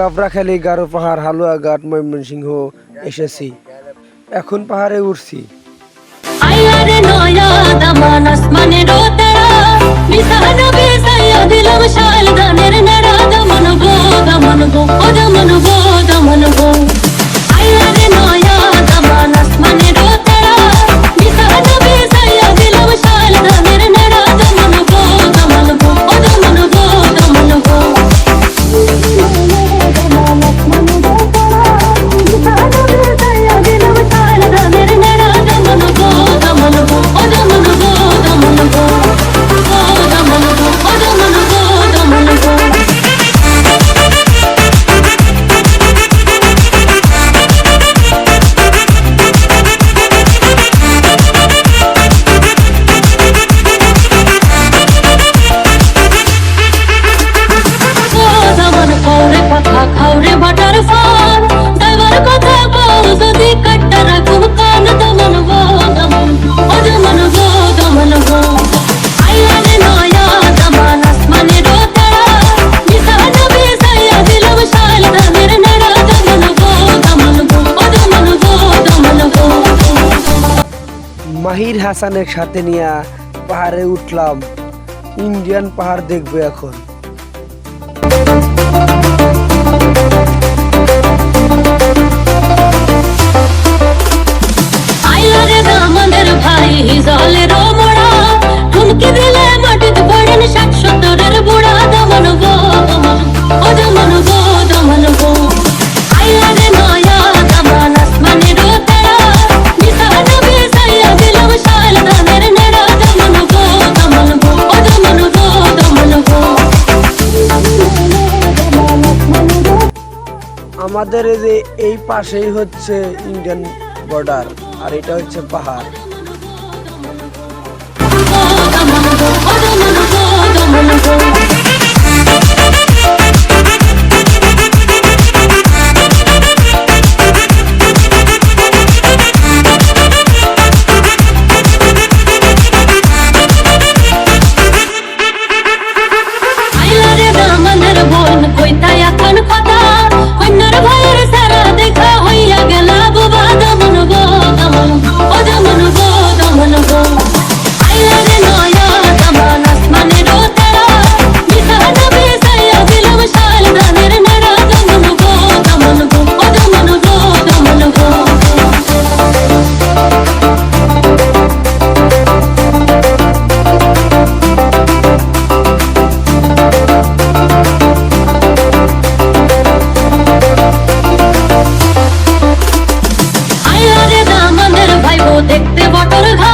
গাবরাখালি গারো পাহাড় হালুয়া ঘাট ময়মনসিংহ এসেছি। এখন পাহাড়ে উঠছি। হাসানের সাথে নিয়ে পাহাড়ে উঠলাম। ইন্ডিয়ান পাহাড় দেখব এখন। আমাদের এই যে এই পাশেই হচ্ছে ইন্ডিয়ান বর্ডার আর এটা হচ্ছে পাহাড়। देखते बटर घर